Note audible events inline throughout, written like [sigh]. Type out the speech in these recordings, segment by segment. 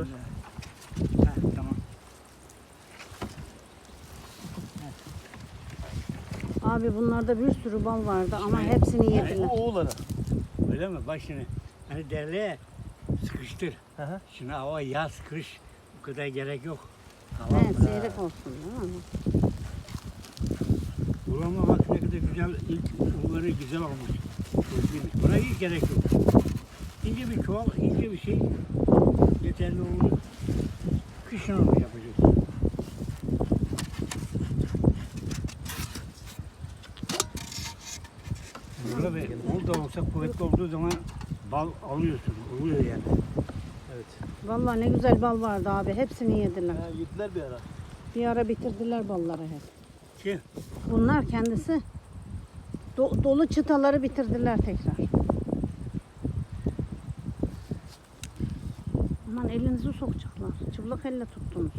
ver. Ha, tamam. Abi bunlarda bir sürü bal vardı ama hepsini O yediler. oğulları. Öyle mi? Bak şimdi. Hani derliğe sıkıştır. Hı hı. Şimdi hava yaz, kış bu kadar gerek yok. Hava Evet, seyrek olsun değil mi? Bulama bak ne kadar güzel, ilk bunları güzel olmuş. Düzgün. Buna hiç gerek yok. İnce bir çuval, ince bir şey yeterli olur. Kışın onu yapacağız. Burada bir ol da olsa kuvvetli olduğu zaman bal alıyorsun, oluyor yani. Evet. Vallahi ne güzel bal vardı abi. Hepsini yediler. Ha, yediler bir ara. Bir ara bitirdiler balları hep. Ki Bunlar kendisi do- dolu çıtaları bitirdiler tekrar. Aman elinizi sokacaklar. Çıplak elle tuttunuz.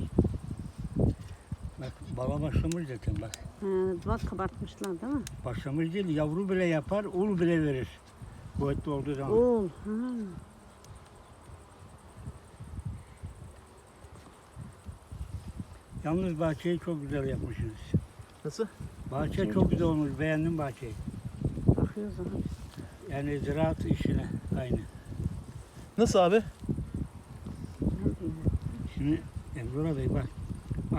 bak bala başlamış zaten bak. He, bak kabartmışlar değil mi? Başlamış değil, yavru bile yapar, ul bile verir. Kuvvetli olduğu zaman. Oğul. Hı. Yalnız bahçeyi çok güzel yapmışsınız. Nasıl? Bahçe çok güzel olmuş, beğendim bahçeyi. Bakıyoruz abi. Yani ziraat işine aynı. Nasıl abi? Şimdi Emrullah Bey bak,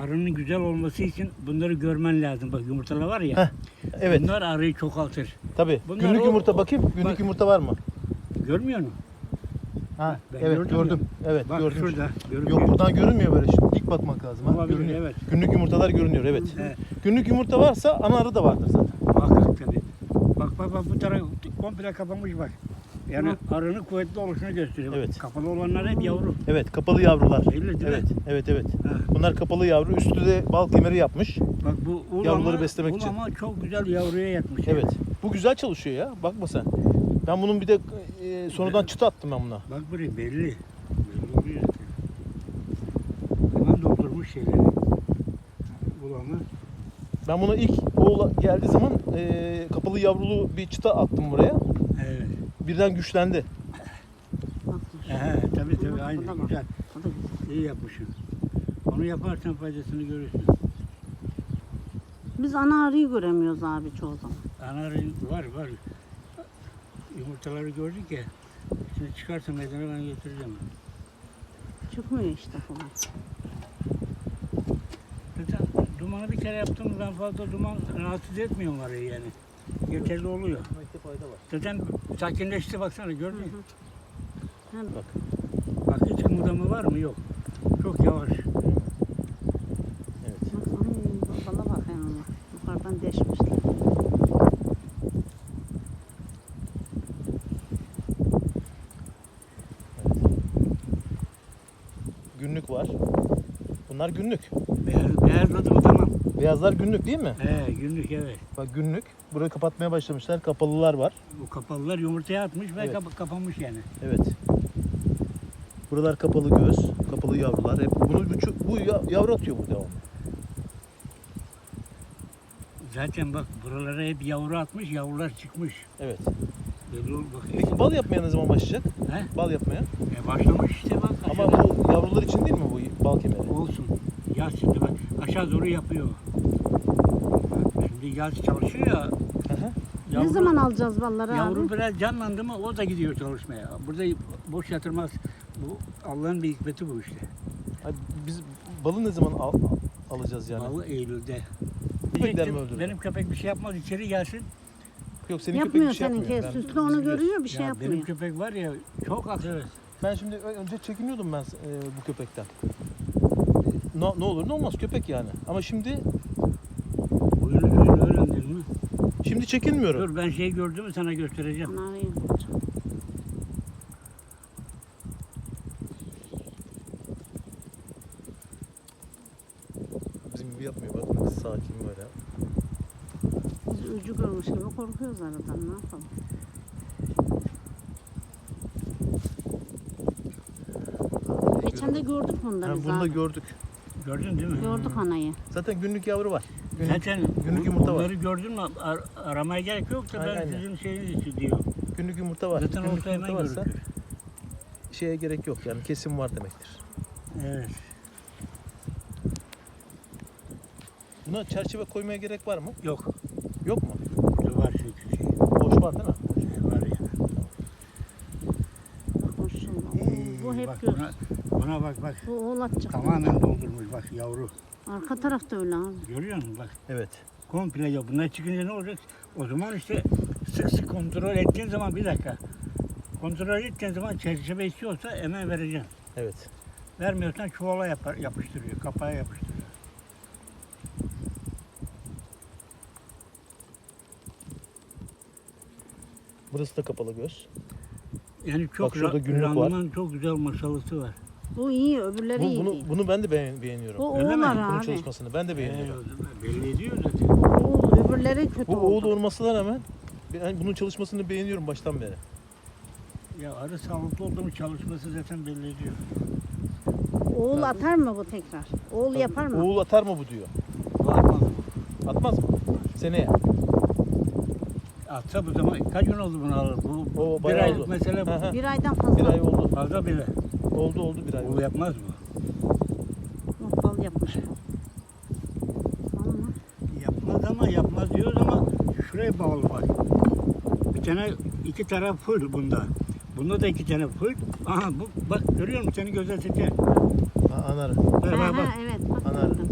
arının güzel olması için bunları görmen lazım. Bak yumurtalar var ya, Heh, Evet. bunlar arıyı çoğaltır. Tabii. Bunlar günlük o- yumurta bakayım. Günlük bak. yumurta var mı? Görmüyor musun? Ha, Ben evet gördüm gördüm. Evet Bak gördüm. şurada, görünüyor. Yok buradan görünmüyor böyle şimdi. Dik bakmak lazım. Ha. Olabilir, Görünüyor. evet. Günlük yumurtalar görünüyor evet. He, Günlük yumurta varsa ana arı da vardır zaten. muhakkak tabii. Bak bak bak bu taraf komple kapanmış bak. Yani arının kuvvetli oluşunu gösteriyor. Evet. Kapalı olanlar hep yavru. Evet kapalı yavrular. Belli değil mi? evet, evet evet. Ha. Bunlar kapalı yavru. Üstü de bal kemeri yapmış. Bak bu ul Yavruları beslemek için. ama çok güzel yavruya yatmış. Evet. Bu güzel çalışıyor ya. Bakma sen. Ben bunun bir de e, sonradan çıta attım ben buna. Bak buraya belli. Belli oluyor. Hemen doldurmuş şeyleri. Ulanı. Ben buna ilk oğula geldiği zaman e, kapalı yavrulu bir çıta attım buraya. Evet. Birden güçlendi. He, tabii tabii aynı bak. güzel. İyi yapmışsın. Onu yaparsan faydasını görürsün. Biz ana arıyı göremiyoruz abi çoğu zaman. Anarın var var. Yumurtaları gördük ya. Şimdi çıkarsa meydana ben götüreceğim. Çıkmıyor işte falan. Zaten dumanı bir kere yaptığımızdan fazla duman rahatsız etmiyor arayı yani. Yeterli oluyor. Fayda var. Zaten sakinleşti baksana gördün mü? Hem Bak. Bak hiç kımıldama var mı? Yok. Çok yavaş. Evet. bak ay bala bak yani yukarıdan deşmişler. Günlük var. Bunlar günlük. Beyaz, beyazladı mı tamam. Beyazlar günlük değil mi? He günlük evet. Bak günlük. Burayı kapatmaya başlamışlar. Kapalılar var. Bu kapalılar yumurtaya atmış ve Evet. kapa- kapanmış yani. Evet. Buralar kapalı göz, kapalı yavrular. Hep bunu bu, çu- bu ya- yavru atıyor bu devamlı. Zaten bak buralara hep yavru atmış, yavrular çıkmış. Evet. Belli ol bak. Peki bal yapmaya ne zaman başlayacak? He? Bal yapmaya. E başlamış işte bak. Ama aşağıda. bu yavrular için değil mi bu bal kemeri? Olsun. Yaz şimdi bak aşağı doğru yapıyor. Şimdi yaz çalışıyor ya. Hı hı. Yavru, ne zaman alacağız balları Yavru abi? biraz canlandı mı o da gidiyor çalışmaya. Burada boş yatırmaz. Bu Allah'ın bir hikmeti bu işte. Ay, Biz balı ne zaman al- alacağız yani? Balı Eylül'de. Köpekler mi Diyecektim, öldürdü? Benim köpek bir şey yapmaz içeri gelsin. Yok senin Yapmıyor köpek bir şey seninki. yapmıyor. Ben- Süslü onu biz biliyoruz. görüyor bir şey ya yapmıyor. benim köpek var ya çok akıllı. Ben şimdi ö- önce çekiniyordum ben e, bu köpekten. Ne, ne olur ne olmaz köpek yani. Ama şimdi şimdi çekinmiyorum. Dur ben şey gördüm sana göstereceğim. Arıyı. Bizim gibi yapmıyor bak nasıl sakin böyle. Biz ucu görmüş gibi korkuyoruz aradan ne yapalım. Geçen de gördük Ha, biz bunu da abi. gördük. Gördün değil mi? Gördük anayı. Zaten günlük yavru var. Günlük, Zaten günlük yumurta var. bunları gördün mü ar- aramaya gerek yok da ben Aynen. sizin şeyiniz için diyor. günlük yumurta var. Zaten günlük olsa hemen yumurta varsa görükür. şeye gerek yok yani kesim var demektir. Evet. Buna çerçeve koymaya gerek var mı? Yok. Yok mu? Burada var çünkü şey. Boş var değil mi? şey var ya. Maşallah. Oo, bu hep bak buna, buna bak bak. Bu oğlakçık. Tamamen doldurmuş bak yavru. Arka tarafta öyle abi. Görüyor musun bak. Evet. Komple ya bunlar çıkınca ne olacak? O zaman işte sık sık kontrol ettiğin zaman bir dakika. Kontrol ettiğin zaman çerçeve istiyorsa hemen vereceksin. Evet. Vermiyorsan çuvala yapar, yapıştırıyor, kapağa yapıştırıyor. Burası da kapalı göz. Yani çok Bak şurada ra- günlük var. randıman çok güzel masalısı var. Bu iyi öbürleri Bu, iyi bunu, değil. bunu ben de beğen- beğeniyorum. Bu Öyle mi? Bunun abi. çalışmasını ben de beğeniyorum. Belli ediyor zaten. Oğul öbürleri kötü Bu oğul oldu. olmasına rağmen ben bunun çalışmasını beğeniyorum baştan beri. Ya arı sağlıklı oldu mu çalışması zaten belli ediyor. Oğul atar mı bu tekrar? Oğul yapar mı? Oğul atar mı bu diyor. Bakmaz. Atmaz mı? Seneye. Atsa bu zaman kaç gün oldu bunu alır? Bu, O bir bayağı aylık oldu. mesele bu. Hı hı. Bir aydan Bir fazla. ay oldu. Fazla bile. Oldu oldu bir ay Bu oldu. yapmaz mı? Yok, bal yapmış bu. Yapmaz ama yapmaz diyoruz ama şuraya bağlı bak. Bir tane iki taraf full bunda. Bunda da iki tane full. Aha bu bak görüyor musun seni gözeteceğim. Ha, anarı. Bak Ha, bak ha, bak. evet bak. Gördüm.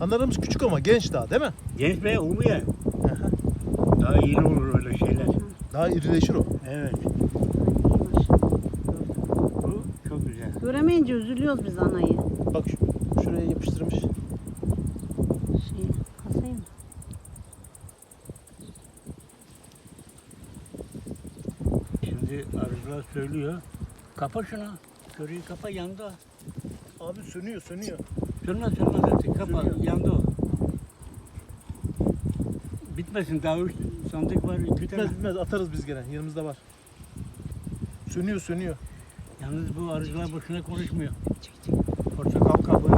Anarımız küçük ama genç daha değil mi? Genç be. Hı hı. Daha iyi olur öyle şeyler. Daha irileşir o. Evet. İyiymiş. Bu çok güzel. Göremeyince üzülüyoruz biz anayı. Bak şu, şuraya yapıştırmış. Şey, kasayı mı? Şimdi arıcılar söylüyor. Kapa şunu. Körüyü kapa yandı. Abi sönüyor sönüyor. Sönmez sönmez zaten. Kapa Sönüyor. yandı o. Bitmesin daha üç sandık var. iki tane. Bitmez bitmez atarız biz gene yanımızda var. Sönüyor sönüyor. Yalnız bu arıcılar boşuna konuşmuyor. Portakal kabuğu,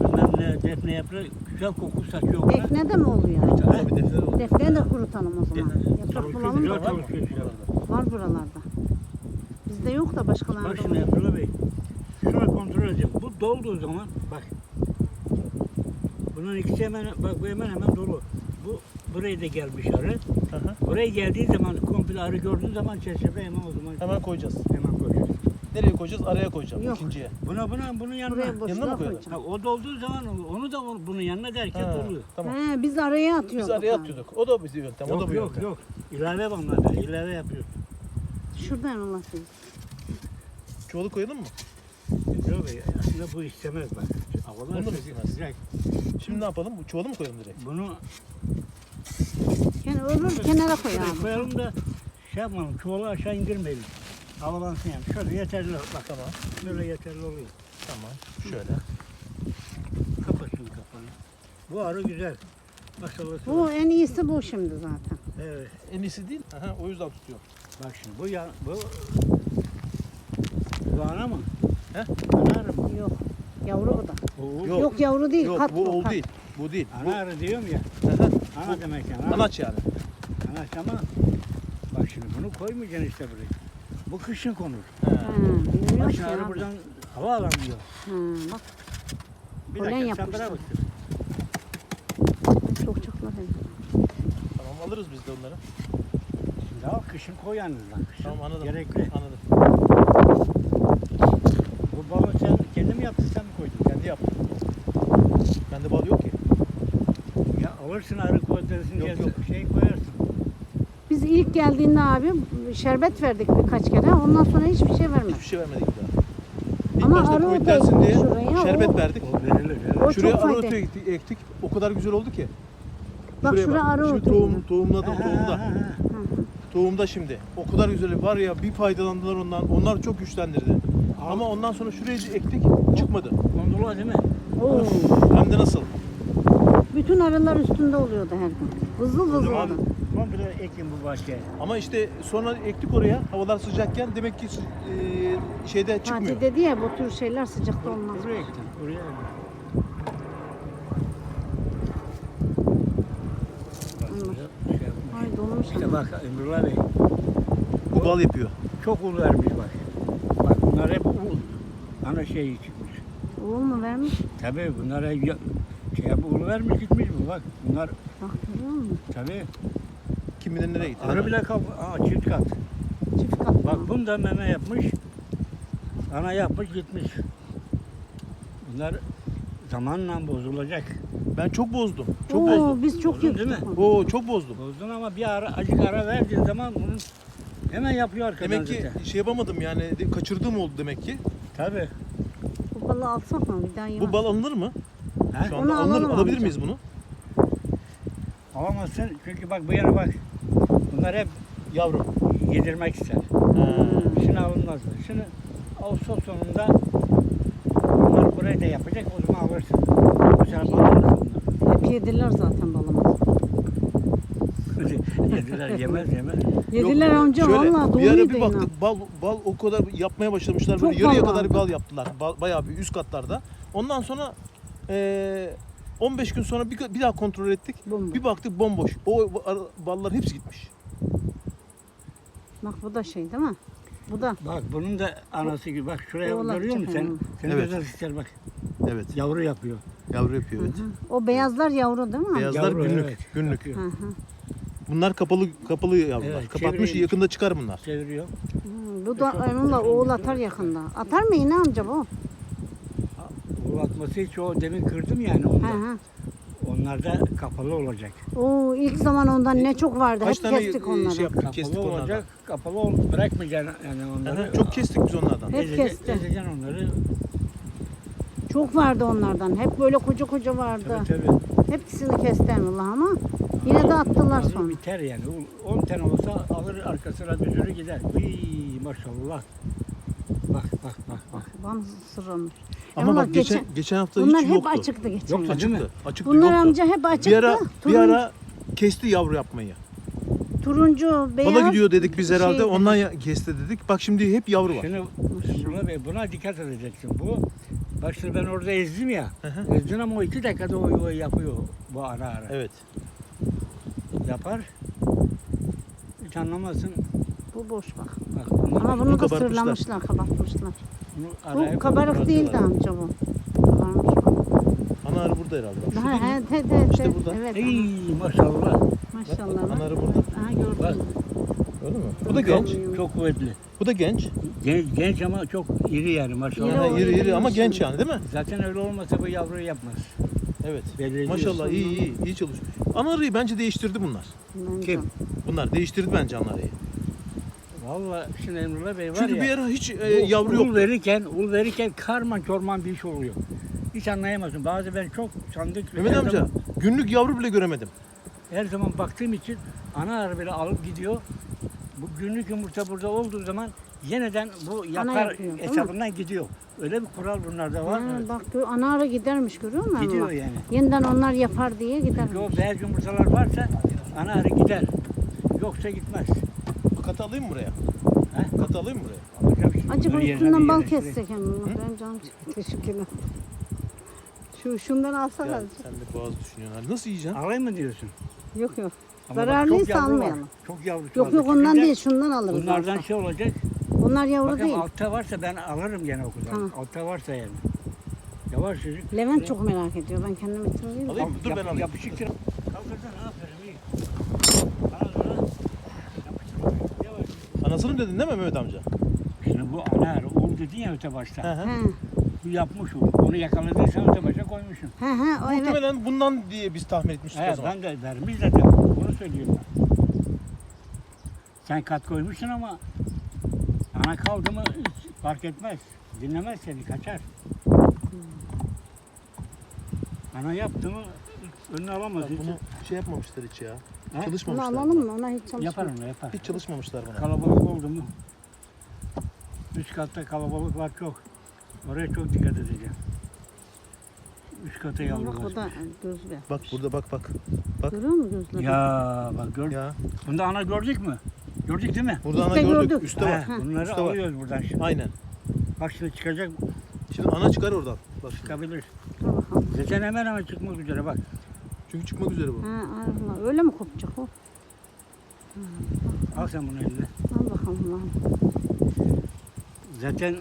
bilmem ne, defne yaprağı güzel koku saçıyor. ona. Defne de mi oluyor? Tabii defter olur. Defneyi de kurutalım o zaman. Defne- Yaprak bulalım güzel da. çalışıyor. Var buralarda. Bizde yok da Bak başkalarında şimdi var. Abdullah Bey. Şunu kontrol edeceğim. Bu dolduğu zaman bak. Bunun ikisi hemen bak bu hemen hemen dolu. Bu buraya da gelmiş arı. Hı. Buraya geldiği zaman komple arı gördüğün zaman çerçeve hemen o zaman Hemen koyacağız. hemen koyacağız. Nereye koyacağız? Araya koyacağım Yok. ikinciye. Buna buna bunun yanına. Buraya Yanına mı koyalım? Ha, koyacağım. o dolduğu zaman onu da bunun yanına derken Ha, doluyor. tamam. He, biz araya atıyorduk. Biz araya atıyorduk. O da bir yöntem. o da Yok bir yok yöntem. yok. İlave var onlarda. İlave yapıyor. Şuradan ulaşıyoruz. Çuvalı koyalım mı? Yok Bey aslında bu istemez bak. Havalar Bunu da mı sıcak, istemez? sıcak. Şimdi ne yapalım? Bu Çuvalı mı koyalım direkt? Bunu Yani öbür kenara koy abi. koyalım da şey yapalım. Çuvalı aşağı indirmeyelim. Havalansın yani. Şöyle yeterli bak. Tamam. Böyle yeterli oluyor. Tamam. Şöyle. Kapat şunu kafanı. Bu arı güzel. Maşallah. Bu en iyisi bu şimdi zaten. Evet. En iyisi değil. Aha, o yüzden tutuyor. Bak şimdi bu ya bu bu ana mı? He? Ana arı mı? Yok. Yavru bu da. Bu, Yok. Yok, yavru değil. Yok kat bu kat. değil. Bu değil. Ana arı diyorum ya. Ana demek yani. anaç yani. Anaç ama bak şimdi bunu koymayacaksın işte buraya. Bu kışın konur. Ha, bilmiyorum Bak ki arı abi. buradan hava alamıyor. Ha, bak Bir Polen dakika sen yapmışlar. bırak. çok çoklar hem. Tamam alırız biz de onları. Şimdi al kışın koy yalnız lan. Kışın Tamam anladım. Gerekli. Anladım. Bu balı sen kendin mi yaptın sen mi koydun? Kendi yaptım. Bende bal yok ki. Ya alırsın arı koyarsın Yok, diye yok. şey koyarsın. Biz ilk geldiğinde abi şerbet verdik birkaç kere. Ondan sonra hiçbir şey vermedik. Hiçbir şey vermedik daha. İlk Ama başta arı koyut da dersin diye şuraya, şerbet o- verdik. O verilir. verilir. O Şuraya çok arı otu ektik, ektik. O kadar güzel oldu ki. Bak Şuraya şura arı Şimdi otu. tohum, tohumladım tohumda. Tohumda şimdi. O kadar güzel var ya bir faydalandılar ondan. Onlar çok güçlendirdi. Ama ondan sonra şuraya ektik çıkmadı. Gondola değil mi? Oo. Hem de nasıl? Bütün arılar üstünde oluyordu her gün. Vızıl vızıldı. komple ekin bu bahçeye. Ama işte sonra ektik oraya havalar sıcakken demek ki e, şeyde çıkmıyor. Fatih dedi ya bu tür şeyler sıcakta olmaz. Bak, Allah. böyle şey yapmış. Ay dolmuş İşte bak Emrullah Bey Bu bal yapıyor. çok ulu vermiş bak. Bunlar hep ul. Ana şeyi çıkmış. Oğul mu vermiş? Tabii bunlara ya- şey yap, ulu vermiş gitmiş bu bak. Bunlar Bak görüyor musun? tabii. Kim bilir nereye gitti. Arı bile kap, aa, çift kat. Çift kat. Bak bunda meme yapmış. Ana yapmış gitmiş. Bunlar zamanla bozulacak. Ben çok bozdum. Çok Oo, bozdum. biz çok Bozdun değil mi? onu. Oo çok bozdum. Bozdun ama bir ara acık ara verdiğin zaman bunun hemen yapıyor arkadan Demek ki zaten. şey yapamadım yani de- kaçırdığım oldu demek ki. Tabii. Bu balığı alsak mı? Bir daha yemem. Bu bal alınır mı? Ha? Şu anda Onu alınır, alalım alabilir amca. miyiz bunu? Alamazsın çünkü bak bu yana bak. Bunlar hep Yavrum. yedirmek ister. Ha. Şimdi alınmaz. Şimdi Ağustos sonunda bunlar burayı da yapacak o zaman alırsın. Bu alırız Hep yediler zaten bunları. Yediler yemez yemez. Yediler Yok, amca şöyle, valla Bir ara bir inan. baktık bal, bal o kadar yapmaya başlamışlar. Çok Böyle yarıya bal kadar vardı. bal yaptılar. Bal, bayağı bir üst katlarda. Ondan sonra eee 15 gün sonra bir, bir daha kontrol ettik. Bomba. Bir baktık bomboş. O ar- ballar hepsi gitmiş. Bak bu da şey değil mi? Bu da. Bak bunun da anası gibi. Bak şuraya Oğlak görüyor musun sen? Senin Evet. özel ister bak. Evet. Yavru yapıyor. Yavru yapıyor evet. Hı hı. O beyazlar yavru değil mi? Beyazlar Yavru, günlük. evet. Günlük. Hı hı. Bunlar kapalı kapalı yavrular. Evet, Kapatmış çevireyim. yakında çıkar bunlar. Çeviriyor. Hı, Bu da onunla oğul atar yakında. Atar mı yine amca bu? Atması hiç o demin kırdım yani Hı onda. hı. Onlar da kapalı olacak. Oo ilk zaman ondan ne çok vardı. Kaç Hep tane kestik e, onları. şey yaptık, Kapalı kestik onlardan. olacak. Kapalı ol, bırakmayacaksın yani onları. Aha, Çok kestik biz onlardan. Hep Ezeceksin- kesti. Ezeceksin onları. Çok vardı onlardan. Hep böyle koca koca vardı. Tabii tabii. Hepsini kesti Allah ama yine de attılar Alır sonra. biter yani. 10 tane olsa alır arkasına bir sürü gider. Uy maşallah. Bak bak bak bak. Sırılmış. Ama bak geçen geçen- geçen hafta Bunlar hiç hep yoktu. açıktı geçen Yoktu, yıl. değil mi? Açıktı. Açıktı Bunlar yoktu. amca hep açıktı. bir ara bir ara kesti yavru yapmayı. turuncu, beyaz. Bala gidiyor dedik biz herhalde. şeydi. Ondan ya- kesti dedik. Bak şimdi hep yavru var. Şimdi buna, buna dikkat edeceksin. Bu Bak şimdi ben orada ezdim ya. Hı hı. Ezdin ama o iki dakikada o yuvayı yapıyor bu ara ara. Evet. Yapar. Hiç anlamazsın. Bu boş bak. Bak Ama bunu Bunu da sırlamışlar, kapatmışlar. Bu kabarık değildi amca bu. Kabarmış bak. Ana arı burada herhalde. Bak, mi? he, he, he, İşte burada. Evet. Ey maşallah. Maşallah. Bak, anarı burada. Aha gördüm. Bak. Öyle mi? Bu da genç. Çok kuvvetli. Bu da genç. Genç, genç ama çok iri yani maşallah. İri Ha, iri ama genç yani değil mi? Zaten öyle olmasa bu yavruyu yapmaz. Evet. Belli. Maşallah iyi iyi iyi çalışıyor. Ana arıyı bence değiştirdi bunlar. Kim? Bunlar değiştirdi bence ana Vallahi şimdi Emrullah Bey var Çünkü ya. bir ara hiç e, bu yavru ul yoktu. verirken, ul verirken karman çorman bir iş oluyor. Hiç anlayamazsın. Bazı ben çok sandık. Mehmet amca Zaman, günlük yavru bile göremedim. her zaman baktığım için ana arı bile alıp gidiyor. Bu günlük yumurta burada olduğu zaman yeniden bu yapar yapıyor, hesabından gidiyor. Öyle bir kural bunlarda var. Ha, bak gör, ana ara gidermiş görüyor musun? Gidiyor Emrah? yani. Yeniden onlar yapar diye Çünkü o gidermiş. beyaz yumurtalar varsa ana arı gider. Yoksa gitmez. Katı alayım mı buraya? He? Katı alayım mı buraya? Alacağım şimdi. Acaba yerine üstünden bal kessek Emrah. Benim canım çıktı. Teşekkürler. Şu şundan alsana Ya, azıcık. sen de boğaz düşünüyorsun. Nasıl yiyeceksin? Alayım mı diyorsun? Yok yok. Ama bak, Zararlıysa çok yavru var. almayalım. Çok yavru Yok çoğaldı. yok ondan Çıkınca değil şundan alırız. Bunlardan alsak. şey olacak. Onlar yavru Bakın değil. altta varsa ben alırım gene o kadar. Tamam. Altta varsa yani. Yavaş çocuk. Levent çok merak ediyor. Ben kendim için değil? Alayım mı? Dur ben alayım. Yapışıktır. Kalkırsan aferin iyi. Bana doğru. Yapıştır. Yavaş. Anasını dedin değil mi Mehmet amca? Şimdi bu ana oğul dedin ya öte başta. Hı hı. Bu yapmış o. Onu yakaladıysan öte başa koymuşsun. he he o evet. Muhtemelen bundan diye biz tahmin etmiştik o He, zaman. ben de vermiş zaten. Bunu söylüyorum ben. Sen kat koymuşsun ama ana kaldı mı hiç fark etmez. Dinlemez seni kaçar. Ana yaptı mı önüne alamaz. Ya hiç. bunu şey yapmamışlar hiç ya. He? Bunu Çalışmamışlar. alalım mı? Ona hiç çalışma. Yapar onu yapar. Hiç çalışmamışlar buna. Kalabalık oldu mu? Üst katta kalabalık var çok. Oraya çok dikkat edeceğim. Üst kata yavru Bak da gözlü. Bak burada bak bak. bak. Görüyor musun gözleri? Ya bak gör. Ya Bunda ana gördük mü? Gördük değil mi? burada ana gördük. gördük. Üstte var. He, bunları Üstte var. alıyoruz buradan şimdi. Aynen. Bak şimdi çıkacak, Şimdi ana çıkar oradan. Bak şimdi. çıkabilir. Dur bakalım. Zaten hemen hemen çıkmak üzere bak. Çünkü çıkmak üzere bu. Ha, Allah. Öyle mi kopacak o? Al sen bunu eline. Al bakalım lan. Zaten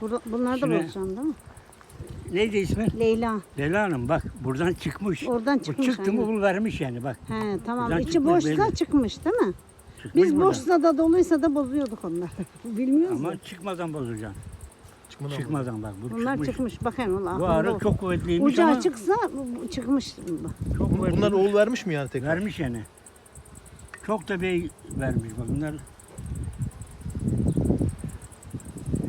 Burada, bunları da bozacaksın değil mi? Neydi ismi? Leyla. Leyla Hanım bak buradan çıkmış. Oradan Bu çıkmış. çıktı mı aynen. ul vermiş yani bak. He tamam. Buradan İçi çıkmış boşsa belli. çıkmış değil mi? Çıkmış Biz buradan. boşsa da doluysa da bozuyorduk onları. [laughs] Bilmiyoruz Ama ya. çıkmadan bozacaksın. Çıkmadan Çıkmadan bak bu Bunlar çıkmış. çıkmış. Bakayım ulan. Bu arı çok kuvvetliymiş Ucu ama bu çıkmış. bu. çok kuvvetli. Bunlar oğul vermiş mi yani tekrar? vermiş yani. Çok da bey vermiş bak bunlar.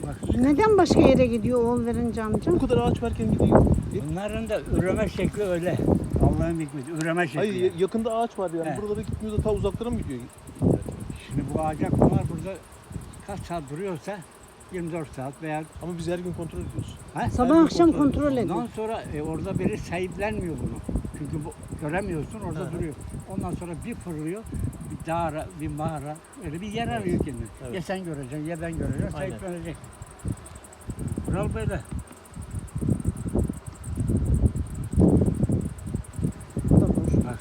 Bak Neden başka yere gidiyor oğul verince amca? Bu kadar ağaç varken gidiyor. bunların da üreme şekli öyle. Allah'ın hikmeti üreme şekli. Hayır ya- yakında ağaç var yani. He. Buralara gitmiyor da ta uzaklara mı gidiyor? Şimdi bu ağaca bunlar burada kaç saat duruyorsa 24 saat veya Ama biz her gün kontrol ediyoruz. ha? Sabah gün akşam kontrol kontrol Ondan sonra e, orada biri sahiplenmiyor bunu. Çünkü bu göremiyorsun orada hı. duruyor. Ondan sonra bir fırlıyor, bir dağara, bir mağara, öyle bir yer arıyor kendini. Evet. Ya sen göreceksin ya ben göreceğim, Aynen. sahiplenecek. Kural böyle. Boş. Bak,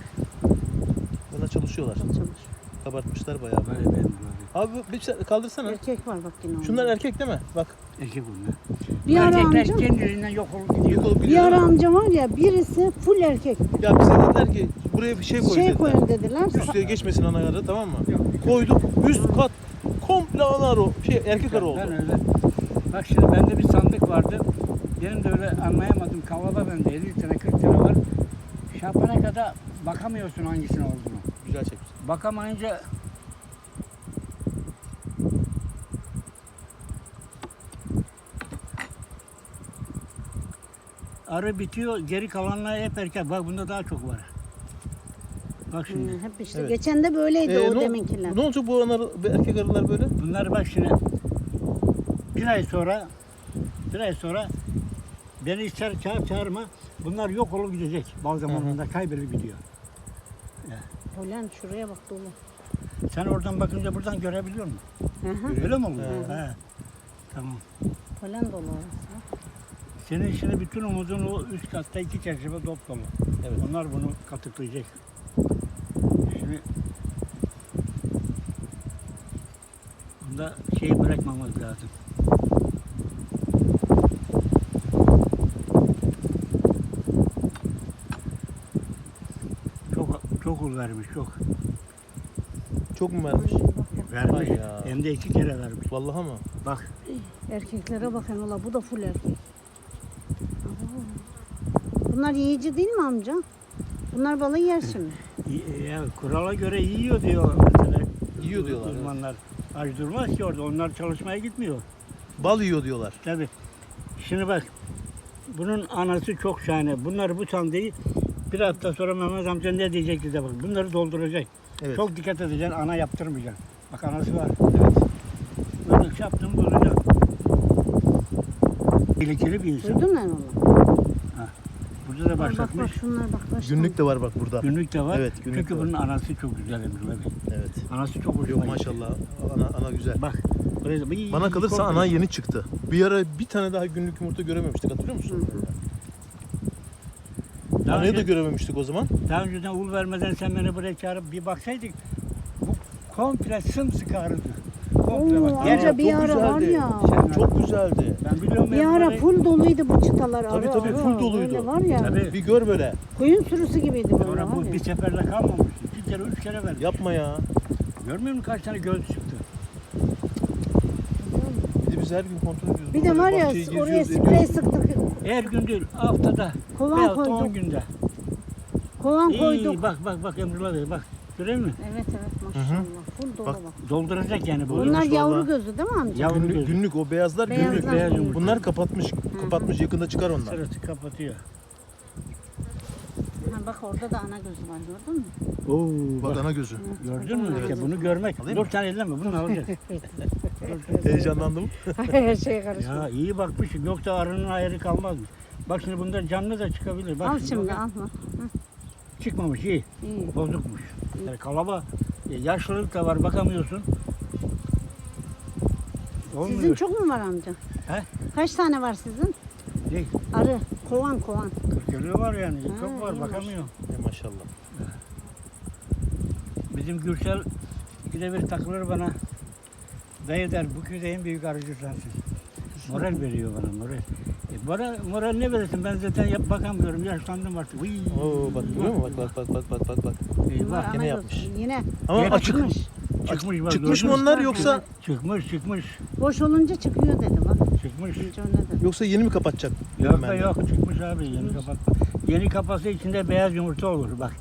Buna çalışıyorlar. Çalışıyor. Kabartmışlar bayağı. böyle benim böyle. Abi bir şey kaldırsana. Erkek var bak yine. Şunlar erkek değil mi? Bak. Erkek bunlar. Bir ara Erkekler amca, kendiliğinden yok olup gidiyor. olup bir gidiyor. ara değil mi? amca var ya birisi full erkek. Ya bize dediler ki buraya bir şey koy Şey dediler. koyun dediler. Üstüne geçmesin ana arı tamam mı? Yok. Koyduk. Üst kat komple ana arı. Şey erkek arı oldu. Ben öyle. Bak şimdi bende bir sandık vardı. Benim de öyle anlayamadım. Kavala bende 50 tane 40 tane var. Şapana kadar bakamıyorsun hangisinin olduğunu. Güzel çekmiş. Bakamayınca arı bitiyor, geri kalanlar hep erkek. Bak bunda daha çok var. Bak şimdi. Hmm, hep işte. Evet. Geçen de böyleydi Ee, o ne, deminkiler. ne olacak bu ana arı, bu erkek arılar böyle? Bunlar bak şimdi bir ay sonra bir ay sonra beni ister çağır çağırma bunlar yok olup gidecek. Bazı zamanında kaybolup gidiyor. Polen şuraya bak dolu. Sen oradan bakınca buradan görebiliyor musun? Hı hı. Öyle mi oluyor? He. He. Tamam. Polen dolu orası. Senin şimdi bütün umudun o üst katta iki çerçeve dop dolu. Evet. Onlar bunu katıklayacak. Şimdi bunda şey bırakmamız lazım. Çok vermiş çok. Çok mu vermiş? Vermiş. Vay ya. Hem de iki kere vermiş. Vallahi mı? Bak Erkeklere bakın ola bu da full erkek. Bunlar yiyici değil mi amca? Bunlar balığı yer şimdi. [clears throat] ya, kurala göre yiyor diyor mesela. Yiyor diyorlar, evet. Uzmanlar. Aç durmaz ki orada. Onlar çalışmaya gitmiyor. Bal yiyor diyorlar. Tabii. Şimdi bak. Bunun anası çok şahane. Bunlar bu sandığı bir hafta sonra Mehmet amca ne diyecek bize bak. Bunları dolduracak. Evet. Çok dikkat edeceksin. Ana yaptırmayacaksın. Bak anası var. Evet. Böyle şey yaptım bozacağım. Tehlikeli bir insan. Duydun mu oğlum? Burada da Bak bak başlatmış. bak şunlar bak. kaç Günlük de var bak burada. Günlük de var. Evet, günlük Çünkü de var. bunun anası çok güzel Emre Bey. Evet. Anası çok hoşuma Yok gitti. maşallah. Ana, ana güzel. Bak. buraya Bana kalırsa ana yeni çıktı. Bir ara bir tane daha günlük yumurta görememiştik hatırlıyor musun? Daha, Anayı da önce, görememiştik o zaman. daha önceden ul vermeden sen beni buraya çağırıp bir baksaydık bu komple sımsıkı arıdı. Komple Oo, bak. bir ara var güzeldi. ya. Sen- Çok güzeldi. ben biliyorum Bir ben ara burayı- full doluydu bu çıtalar. Tabii, arı, tabii, arı. full doluydu. Var ya. Tabii. Bir gör böyle. Koyun sürüsü gibiydi böyle Sonra var bu ya. bir seferde kalmamış. İki kere, üç kere verdi. Yapma ya. Görmüyor musun kaç tane göz biz her gün kontrol ediyoruz. Bir de var ya bahçeyi oraya sprey ediyoruz. sıktık. Her gün değil, haftada. Kovan Veyahut da on koyduk. günde. Kovan İyi, koyduk. bak bak bak Emrullah Bey bak. Görüyor musun? Evet evet maşallah. Full dolu Bak. bak. Dolduracak yani bu. Bunlar Olmuş yavru vallahi. gözü değil mi amca? Yavru Günlük, gözü. günlük o beyazlar Beyazlar günlük. beyaz yumurta. Bunlar kapatmış. Kapatmış yakında çıkar onlar. Sırası kapatıyor. Ha, bak orada da ana gözü var gördün mü? Oo, Bak ana gözü. Gördün mü? İşte bunu görmek. Alayım Dur sen elleme bunu alacağız. [laughs] Heyecanlandım. [laughs] Her şeye karıştı. ya iyi bakmışım yoksa arının ayarı kalmazmış. Bak şimdi bunda canlı da çıkabilir. Bak al şimdi bak. al bak. Çıkmamış iyi. İyi. Bozukmuş. Yani kalaba e, yaşlılık da var bakamıyorsun. Olmuyor. Sizin çok mu var amca? He? Kaç tane var sizin? Ne? Arı, kovan kovan. 40 kilo var yani. Ha, Çok var bakamıyor. E, maşallah. Bizim Gürsel ikide bir takılır bana. Dayı der bu köyde en büyük arıcı sensin. Moral veriyor bana moral. E, moral, moral ne verirsin? Ben zaten yap, bakamıyorum. Yaşlandım artık. Uy. Oo bak görüyor musun? Bak bak bak bak bak bak. Eyvah. Yine yapmış. Yine Ama Yine açık. çıkmış. Çıkmış bak. Çıkmış mı onlar yoksa Çıkmış çıkmış. Boş olunca çıkıyor dedi bak. Çıkmış. Yoksa yeni mi kapatacak? Yok da yok çıkmış abi yeni kapatma. Yeni kapatsa içinde beyaz yumurta olur bak.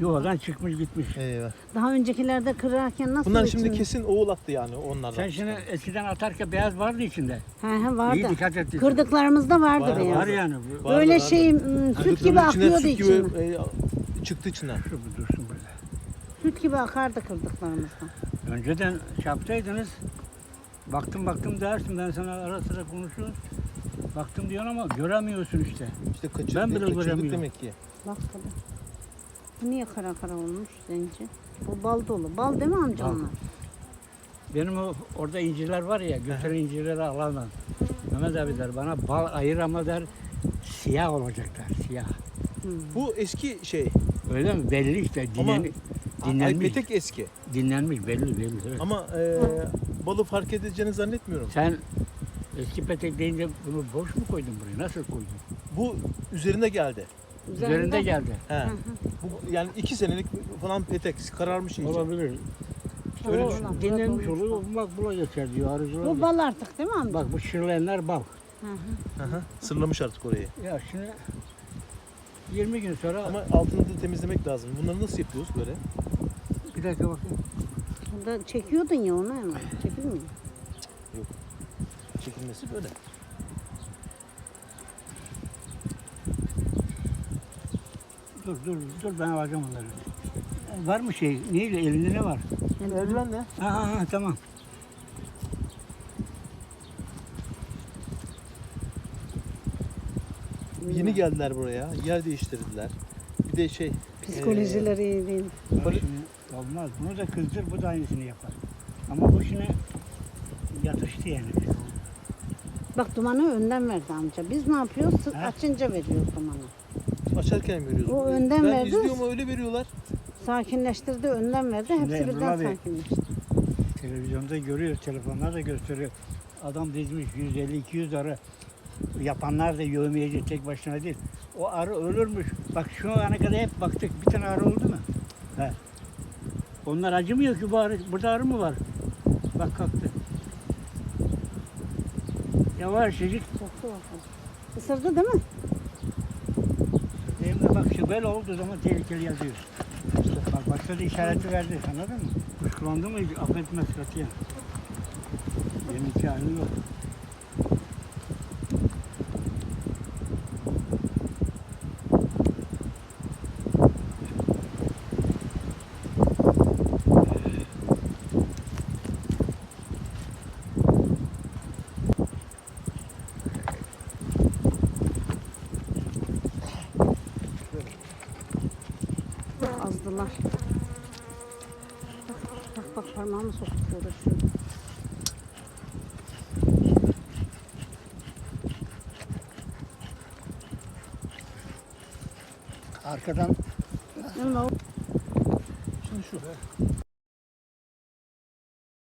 Yuvadan çıkmış gitmiş. Eyvah. Daha öncekilerde kırarken nasıl Bunlar şimdi içinde- kesin oğul attı yani onlardan. Sen şimdi eskiden atarken beyaz vardı içinde. He he vardı. İyi dikkat et. Kırdıklarımızda vardı Var, beyaz. Var yani. Bu, Var. Böyle vardı. şey mm, süt gibi Kırdıkların içine akıyordu süt içine. gibi, e, çıktı içinden. Şu bu dursun burada. Süt gibi akardı kırdıklarımızdan. Önceden şey yapsaydınız baktım baktım dersin ben sana ara sıra konuşuyoruz. Baktım diyorsun ama göremiyorsun işte. İşte kaçırdı, Ben bile kaçırdık göremiyorum. demek ki. Bak tabii. Bu niye kara kara olmuş zenci? Bu bal dolu. Bal değil mi amca Bal. onlar? Benim o, orada incirler var ya götüren incirleri alamam. Mehmet abi der bana bal ayır ama der siyah olacaklar siyah. Hı. Bu eski şey. Öyle mi? Belli işte Ama- dinlen, Ay, dinlenmiş. petek eski. Dinlenmiş belli belli. Evet. Ama e, balı fark edeceğini zannetmiyorum. Sen eski petek deyince bunu boş mu koydun buraya? Nasıl koydun? Bu üzerinde geldi. Üzerinde geldi. He. Bu, yani iki senelik falan petek kararmış iyice. Olabilir. Öyle Oo, düşün. ulan, Dinlenmiş oluyor. bak. Bak buna geçer diyor arıcılar. Bu bal artık değil mi amca? Bak bu şırlayanlar bal. Hı hı. Sırlamış artık orayı. Ya şimdi 20 gün sonra Ama altını da temizlemek lazım. Bunları nasıl yapıyoruz böyle? bir dakika bakayım. Burada çekiyordun ya onu hemen. Çekilmiyor. Çekilmesi böyle. Dur dur dur ben alacağım onları. Var mı şey? Neyle elinde ne var? Eldiven ne? Ha ha ha tamam. Yeni geldiler buraya. Yer değiştirdiler. Bir de şey. Psikolojileri iyi değil. Bak Böyle- şimdi olmaz. Bunu da kızdır bu da aynısını yapar. Ama bu şimdi yatıştı yani. Bak dumanı önden verdi amca. Biz ne yapıyoruz? Açınca veriyoruz dumanı. Açarken veriyoruz. O önden ben verdi. izliyorum öyle veriyorlar. Sakinleştirdi, önden verdi. Şimdi Hepsi Emrullah birden Bey, sakinleşti. Televizyonda görüyoruz, telefonlar da gösteriyor. Adam dizmiş 150-200 arı. Yapanlar da yövmeyeci tek başına değil. O arı ölürmüş. Bak şu ana kadar hep baktık. Bir tane arı oldu mu? He. Onlar acımıyor ki bu arı. Burada arı mı var? Bak kalktı. Yavaşçacık. Soktu bakalım. Isırdı değil mi? Benim de bak şu böyle olduğu zaman tehlikeli yazıyor. Bak başta da işareti verdi. Anladın mı? Kuşkulandı mı affetmez katiyen. Halim yok. Azdılar. Bak parmağımı soktular şurada. Arkadan